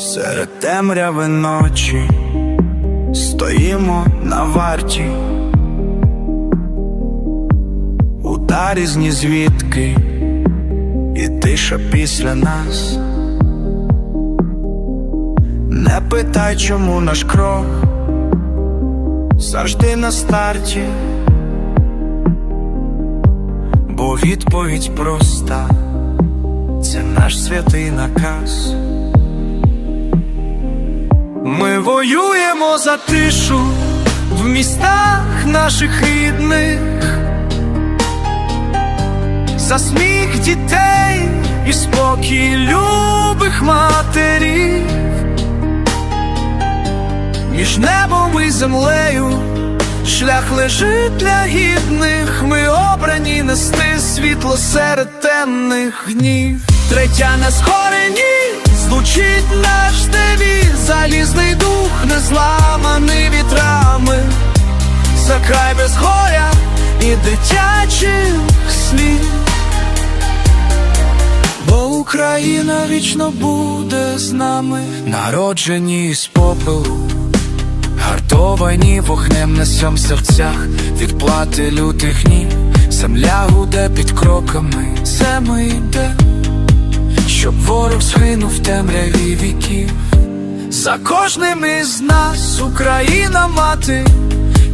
Серед темряви ночі стоїмо на варті, ударі з звідки і тиша після нас. Не питай, чому наш крок завжди на старті, бо відповідь проста, це наш святий наказ. Ми воюємо за тишу в містах наших рідних, за сміх дітей і спокій любих матерів. Між небом і землею шлях лежить для гідних. Ми обрані нести світло серед темних гнів. Третя на скорені звучить наш девіз залізний дух, не зламаний вітрами, за край без горя і дитячих слів. Бо Україна вічно буде з нами, народжені з попелу, гартовані вогнем на сьом серцях, відплати лютих днів, земля гуде під кроками, це ми йде, щоб ворог згинув в темряві віків. За кожним із нас Україна мати,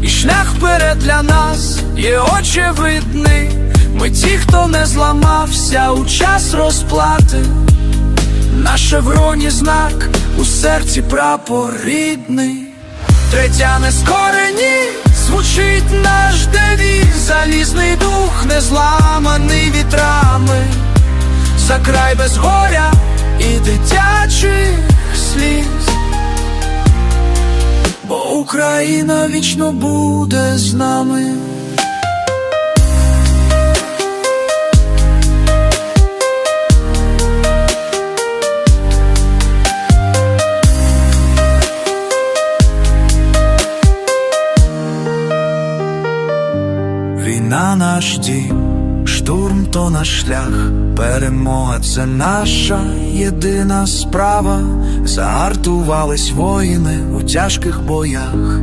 і шлях вперед для нас є очевидний. Ми ті, хто не зламався у час розплати. На шевроні знак у серці прапор рідний. Третя не скорені, звучить наш девіз, залізний дух, не вітрами, за край без горя і дитячих сліз. Бо Україна вічно буде з нами. Війна наш дім, штурм то наш шлях, перемога це наша єдина справа. Загартувались воїни у тяжких боях,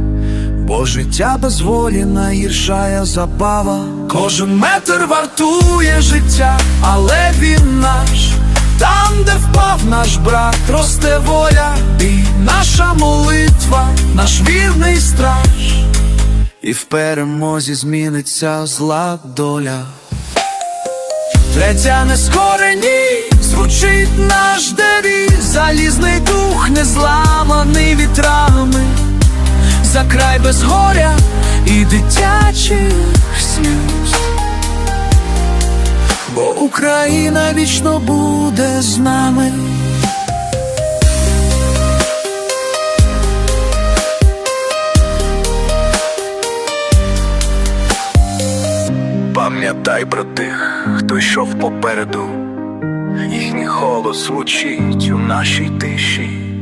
бо життя без волі найгіршая забава. Кожен метр вартує життя, але він наш. Там, де впав наш брат, росте воля, і наша молитва, наш вірний страж. І в перемозі зміниться зла доля. Третя не скорені, звучить наш девіз, залізний дух, не зламаний вітрами, за край без горя і дитячих сліз. Бо Україна вічно буде з нами. Пам'ятай про тих, хто йшов попереду, їхній голос звучить у нашій тиші.